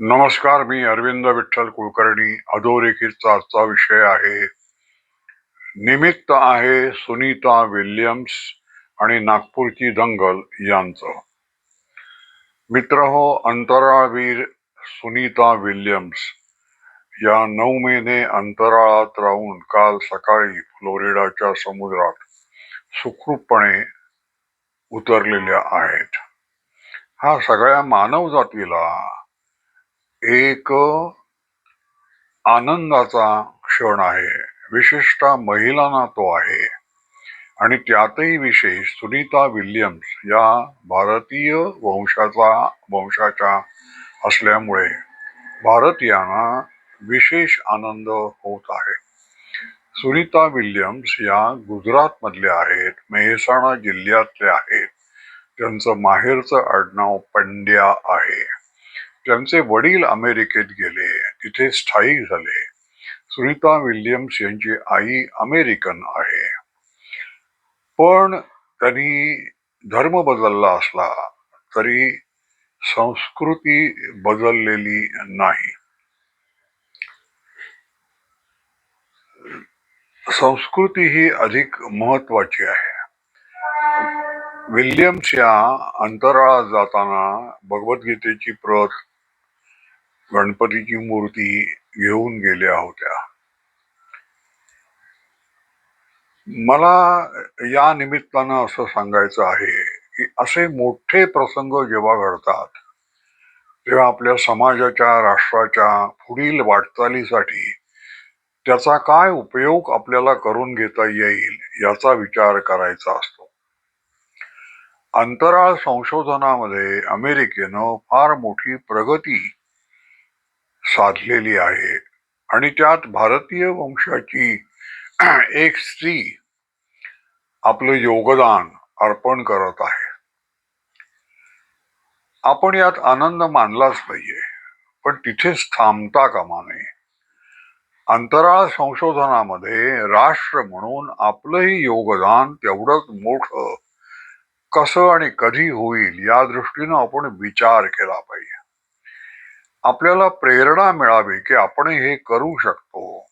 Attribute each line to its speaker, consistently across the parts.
Speaker 1: नमस्कार मी अरविंद विठ्ठल कुलकर्णी. अधोरेखितचा आजचा विषय आहे. निमित्त आहे सुनीता विल्यम्स आणि नागपूरची दंगल यांचं. मित्र हो अंतराळवीर सुनीता विल्यम्स. या नऊ महिने अंतराळात राहून काल सकाळी फ्लोरिडाच्या समुद्रात सुखरूपपणे उतरलेल्या आहेत. हा सगळ्या मानवजातीला एक आनंदाचा क्षण आहे. विशेषतः महिलांना तो आहे. आणि त्यातही विशेष सुनीता विल्यम्स या भारतीय वंशाचा वंशाच्या असल्यामुळे भारतीयांना विशेष आनंद होत आहे. सुनीता विल्यम्स या गुजरातमधल्या आहेत मेहसाणा जिल्ह्यातल्या आहेत. त्यांचं माहेरचं आडनाव पंड्या आहे. त्यांचे वडील अमेरिकेत गेले तिथे स्थायिक झाले. सुनीता विल्यम्स यांची आई अमेरिकन आहे. पण त्यांनी धर्म बदलला असला तरी संस्कृती बदललेली नाही. संस्कृती ही अधिक महत्वाची आहे. विल्यम्स या अंतराळात जाताना भगवद्गीतेची प्रत गणपतीची मूर्ती घेऊन गेल्या होत्या. मला या निमित्तानं असं सांगायचं आहे की असे मोठे प्रसंग जेव्हा घडतात तेव्हा आपल्या समाजाच्या राष्ट्राच्या पुढील वाटचालीसाठी त्याचा काय उपयोग आपल्याला करून घेता येईल याचा विचार करायचा असतो. अंतराळ संशोधनामध्ये अमेरिकेनं फार मोठी प्रगती साधलेली आहे. आणि त्यात भारतीय वंशाची एक स्त्री आपलं योगदान अर्पण करत आहे. आपण यात आनंद मानलाच पाहिजे पण तिथेच थांबता कामा नये. अंतराळ संशोधनामध्ये राष्ट्र म्हणून आपलंही योगदान तेवढंच मोठं कसं आणि कधी होईल या दृष्टीनं आपण विचार केला पाहिजे. आपल्याला प्रेरणा मिळावी की आपण हे करू शकतो.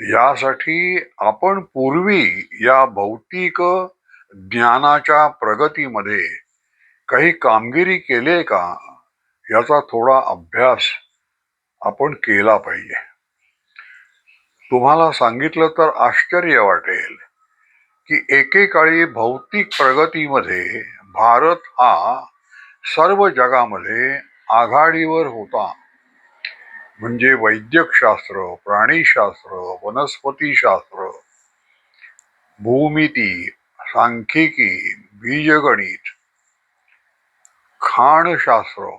Speaker 1: यासाठी आपण पूर्वी या भौतिक ज्ञानाच्या प्रगतीमध्ये काही कामगिरी केले का? याचा थोडा अभ्यास आपण केला पाहिजे. तुम्हाला सांगितलं तर आश्चर्य वाटेल की एकेकाळी भौतिक प्रगतीमध्ये भारत हा सर्व जगामध्ये आघाडीवर होता. म्हणजे वैद्यकशास्त्र प्राणीशास्त्र वनस्पतीशास्त्र भूमिती सांख्यिकी बीजगणित खाणशास्त्र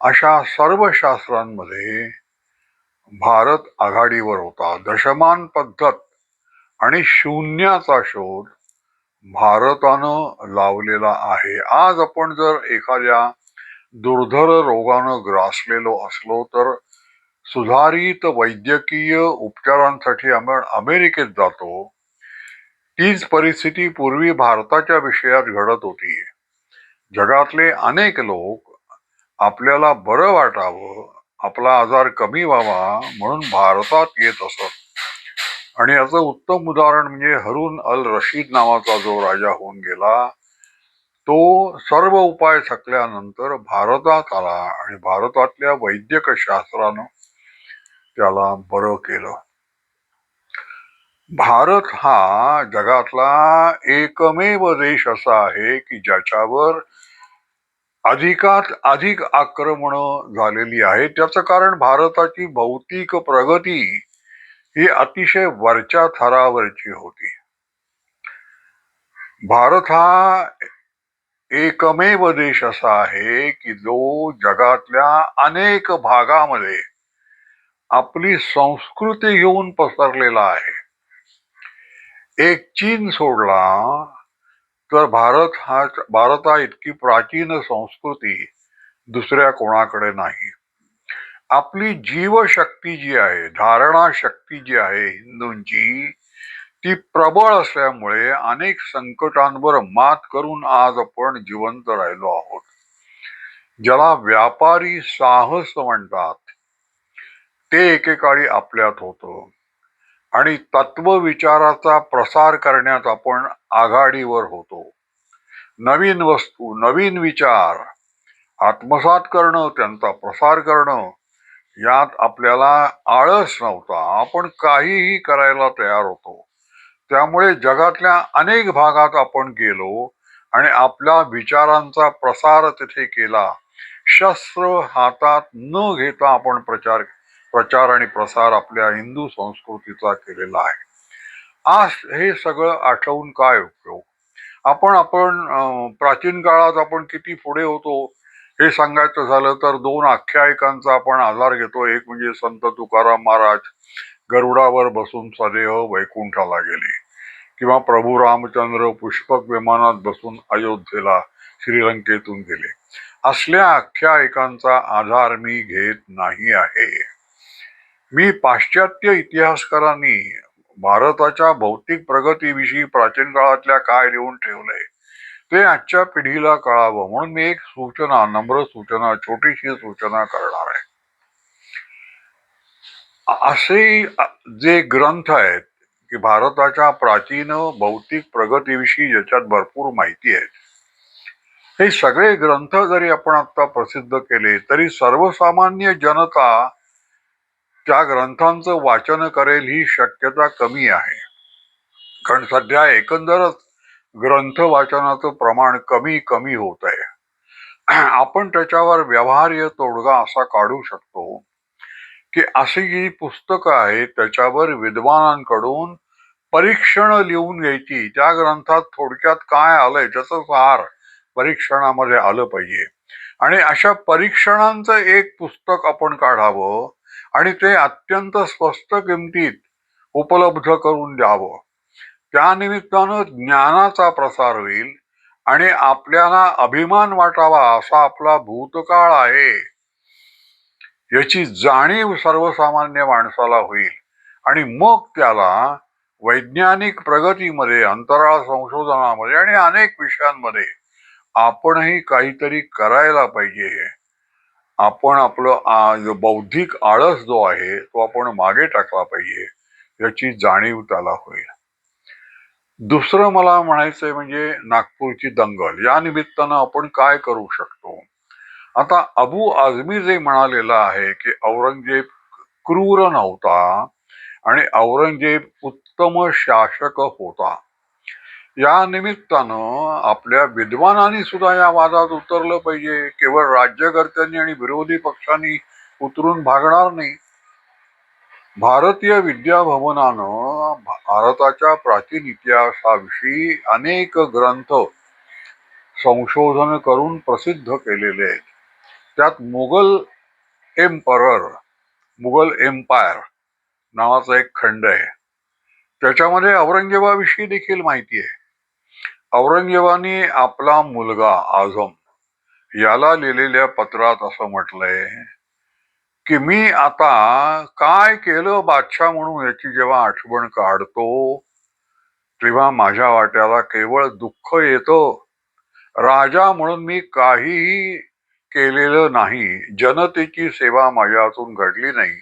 Speaker 1: अशा सर्व शास्त्रांमध्ये भारत आघाडीवर होता. दशमान पद्धत आणि शून्याचा शोध भारतानं लावलेला आहे. आज आपण जर एखाद्या दुर्धर रोगानं ग्रासलेलो असलो तर सुधारित वैद्यकीय उपचारांसाठी आपण अमेरिकेत जातो. तीच परिस्थिती पूर्वी भारताच्या विषयात घडत होती. जगातले अनेक लोक आपल्याला बरं वाटावं आपला आजार कमी व्हावा म्हणून भारतात येत असत. आणि याचं उत्तम उदाहरण म्हणजे हरून अल रशीद नावाचा जो राजा होऊन गेला तो सर्व उपाय थकल्यानंतर भारतात आला आणि भारतातल्या वैद्यक शास्त्रानं त्याला बरं केलं. भारत हा जगातला एकमेव देश असा आहे की ज्याच्यावर अधिकात अधिक आक्रमण झालेली आहे त्याचं कारण भारताची भौतिक प्रगती ही अतिशय वरच्या थरावरची होती. भारत हा एकमेव देश असा आहे की जो जगातल्या अनेक भागामध्ये आपली संस्कृती घेऊन पसरलेला आहे. एक चीन सोडला तर भारत हा भारता इतकी प्राचीन संस्कृती दुसऱ्या कोणाकडे नाही. आपली जीवशक्ती जी आहे धारणा शक्ती जी आहे हिंदूंची ती प्रबळ असल्यामुळे अनेक संकटांवर मात करून आज आपण जिवंत राहिलो आहोत. ज्याला व्यापारी साहस म्हणतात ते एकेकाळी आपल्यात होतं आणि तत्वविचाराचा प्रसार करण्यात आपण आघाडीवर होतो. नवीन वस्तू नवीन विचार आत्मसात करणं त्यांचा प्रसार करणं यात आपल्याला आळस नव्हता. आपण काहीही करायला तयार होतो. त्यामुळे जगातल्या अनेक भागात आपण गेलो आणि आपल्या विचारांचा प्रसार तिथे केला. शस्त्र हातात न घेता आपण प्रचार प्रचार आणि प्रसार आपल्या हिंदू संस्कृतीचा केलेला आहे. आज हे सगळं आठवून काय उपयोग? आपण आपण प्राचीन काळात आपण किती पुढे होतो हे सांगायचं झालं तर दोन आख्यायिकांचा आपण आधार घेतो. एक म्हणजे संत तुकाराम महाराज गरुडावर बसून सदेह वैकुंठाला गेले. किंवा प्रभू रामचंद्र पुष्पक विमानात बसून अयोध्येला श्रीलंकेतून गेले. असल्या आख्यायिकांचा आधार मी घेत नाही आहे. मी पाश्चात्य इतिहासकारांनी भारताच्या भौतिक प्रगतीविषयी प्राचीन काळातल्या काय लिहून ठेवलंय ते आजच्या पिढीला कळावं. म्हणून मी एक सूचना नम्र सूचना छोटीशी सूचना करणार आहे. असे जे ग्रंथ आहेत की भारताच्या प्राचीन भौतिक प्रगतीविषयी ज्याच्यात भरपूर माहिती आहे हे सगळे ग्रंथ जरी आपण आता प्रसिद्ध केले तरी सर्वसामान्य जनता त्या ग्रंथांचं वाचन करेल ही शक्यता कमी आहे. कारण सध्या एकंदरच ग्रंथ वाचनाचं प्रमाण कमी कमी होत आहे. आपण त्याच्यावर व्यवहार्य तोडगा असा काढू शकतो. की अशी जी पुस्तकं आहेत त्याच्यावर विद्वानांकडून परीक्षण लिहून घ्यायची. त्या ग्रंथात थोडक्यात काय आलंय त्याचं सार परीक्षणामध्ये आलं पाहिजे. आणि अशा परीक्षणांचं एक पुस्तक आपण काढावं आणि ते अत्यंत स्वस्त किमतीत उपलब्ध करून द्यावं. त्यानिमित्तानं ज्ञानाचा प्रसार होईल आणि आपल्याला अभिमान वाटावा असा आपला भूतकाळ आहे. याची जाणीव सर्वसामान्य माणसाला होईल. आणि मग त्याला वैज्ञानिक प्रगतीमध्ये अंतराळ संशोधनामध्ये आणि अनेक विषयांमध्ये आपणही काहीतरी करायला पाहिजे. आपण आपलं बौद्धिक आळस जो आहे तो आपण मागे टाकला पाहिजे. याची जाणीव त्याला होईल. दुसरं मला म्हणायचंय म्हणजे नागपूरची दंगल. या निमित्तानं आपण काय करू शकतो? आता अबू आझमी जे म्हणालेलं आहे की औरंगजेब क्रूर नव्हता आणि औरंगजेब उत्तम शासक होता. या निमित्तानं आपल्या विद्वानांनी सुद्धा या वादात उतरलं पाहिजे. केवळ राज्यकर्त्यांनी आणि विरोधी पक्षांनी उतरून भागणार नाही. भारतीय विद्याभवनानं भारताच्या प्राचीन इतिहासाविषयी अनेक ग्रंथ संशोधन करून प्रसिद्ध केलेले आहेत. त्यात मुघल एम्परर मुघल एम्पायर नावाचा एक खंड आहे. त्याच्यामध्ये औरंगजेबाविषयी देखील माहिती आहे. औरंगजेबाने आपला मुलगा आझम याला लिहिलेल्या पत्रात असं म्हटलंय की मी आता काय केलं बादशाह म्हणून याची जेव्हा आठवण काढतो तेव्हा माझ्या वाट्याला केवळ दुःख येतं. राजा म्हणून मी काहीही केलेलं नाही. जनतेची सेवा माझ्यातून घडली नाही.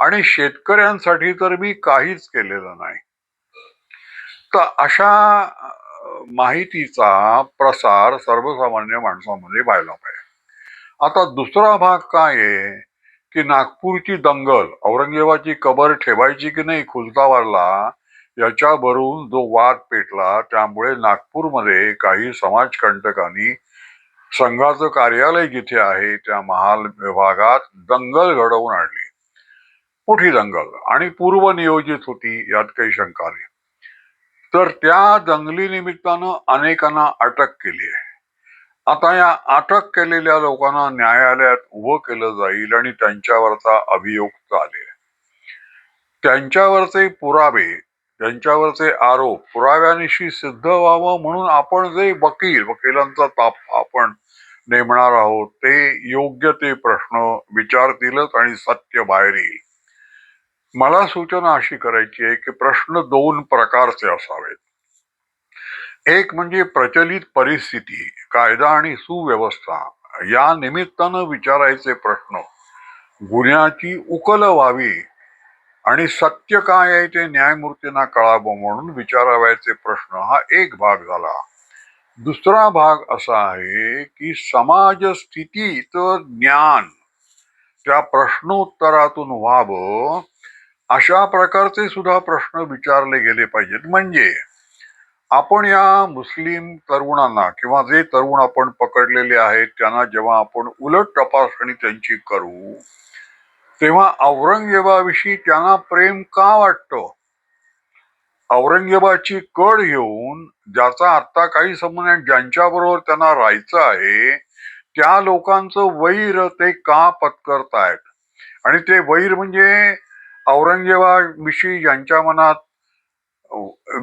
Speaker 1: आणि शेतकऱ्यांसाठी तर मी काहीच केलेलं नाही. तर अशा माहितीचा प्रसार सर्वसामान्य माणसामध्ये व्हायला पाहिजे. आता दुसरा भाग काय आहे? की नागपूरची दंगल औरंगजेबाची कबर ठेवायची की नाही खुलताबादला याच्यावरून जो वाद पेटला त्यामुळे नागपूरमध्ये काही समाजकंटकांनी संघाचं कार्यालय जिथे आहे त्या महाल विभागात दंगल घडवून आणली. मोठी दंगल आणि पूर्वनियोजित होती यात काही शंका नाही. तर त्या दंगली निमित्तानं अनेकांना अटक केली आहे. आता या अटक केलेल्या लोकांना न्यायालयात उभं केलं जाईल आणि त्यांच्यावरचा अभियोग चालेल. त्यांच्यावरचे पुरावे त्यांच्यावरचे आरोप. पुराव्यानिशी सिद्ध व्हावं म्हणून आपण जे वकील वकिलांचा ताप आपण नेमणार आहोत ते योग्य ते प्रश्न विचारतीलच आणि सत्य बाहेर येईल. मला सूचना अशी करायची आहे की प्रश्न दोन प्रकारचे असावेत. एक म्हणजे प्रचलित परिस्थिती कायदा आणि सुव्यवस्था. या निमित्तानं विचारायचे प्रश्न. गुन्ह्याची उकल व्हावी आणि सत्य काय आहे ते न्यायमूर्तींना कळावं म्हणून विचारावयाचे प्रश्न हा एक भाग झाला. दुसरा भाग असा आहे की समाज स्थितीचं ज्ञान त्या प्रश्नोत्तरातून व्हावं अशा प्रकारचे सुद्धा प्रश्न विचारले गेले पाहिजेत. म्हणजे आपण या मुस्लिम तरुणांना किंवा जे तरुण आपण पकडलेले आहेत त्यांना जेव्हा आपण उलट तपासणी त्यांची करू तेव्हा औरंगजेबाविषयी त्यांना प्रेम का वाटतं? औरंगजेबाची कड घेऊन ज्याचा आता काही संबंध नाही ज्यांच्याबरोबर त्यांना राहायचं आहे त्या लोकांचं वैर ते का पत्करतायत? आणि ते वैर म्हणजे औरंगजेबाविषयी ज्यांच्या मनात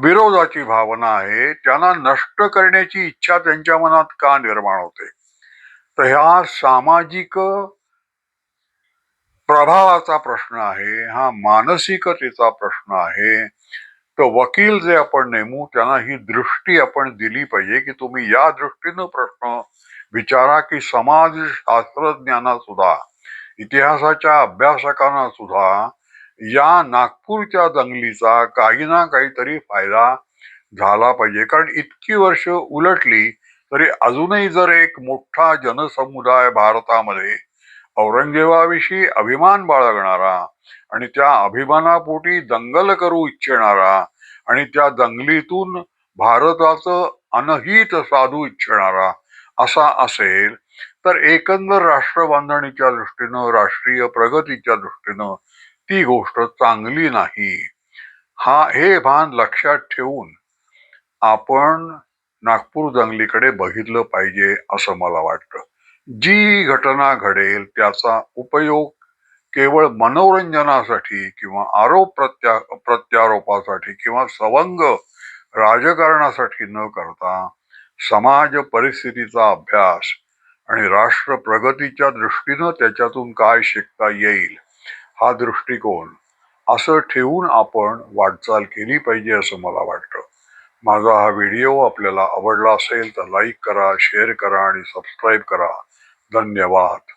Speaker 1: विरोधाची भावना आहे त्यांना नष्ट करण्याची इच्छा त्यांच्या मनात का निर्माण होते? तर ह्या सामाजिक प्रभावाचा प्रश्न आहे हा मानसिकतेचा प्रश्न आहे. तर वकील जे आपण नेमू त्यांना ही दृष्टी आपण दिली पाहिजे की तुम्ही या दृष्टीनं प्रश्न विचारा की समाज शास्त्रज्ञांना सुद्धा इतिहासाच्या अभ्यासकांना सुद्धा या नागपूरच्या दंगलीचा काही ना काहीतरी फायदा झाला पाहिजे. कारण इतकी वर्ष उलटली तरी अजूनही जर एक मोठा जनसमुदाय भारतामध्ये औरंगजेबाविषयी अभिमान बाळगणारा आणि त्या अभिमानापोटी दंगल करू इच्छिणारा आणि त्या दंगलीतून भारताचं अनहित साधू इच्छिणारा असा असेल तर एकंदर राष्ट्र बांधणीच्या दृष्टीनं राष्ट्रीय प्रगतीच्या दृष्टीनं ती गोष्ट चांगली नाही. हा हे भान लक्षात ठेवून आपण नागपूर दंगलीकडे बघितलं पाहिजे असं मला वाटतं. जी घटना घडेल त्याचा उपयोग केवळ मनोरंजनासाठी किंवा आरोप प्रत्या प्रत्यारोपासाठी किंवा सवंग राजकारणासाठी न करता समाज परिस्थितीचा अभ्यास आणि राष्ट्र प्रगतीच्या दृष्टीनं त्याच्यातून काय शिकता येईल हा दृष्टिकोन असं ठेवून आपण वाटचाल केली पाहिजे असं मला वाटतं. माझा हा व्हिडिओ आपल्याला आवडला असेल तर लाईक करा शेअर करा आणि सबस्क्राईब करा. धन्यवाद.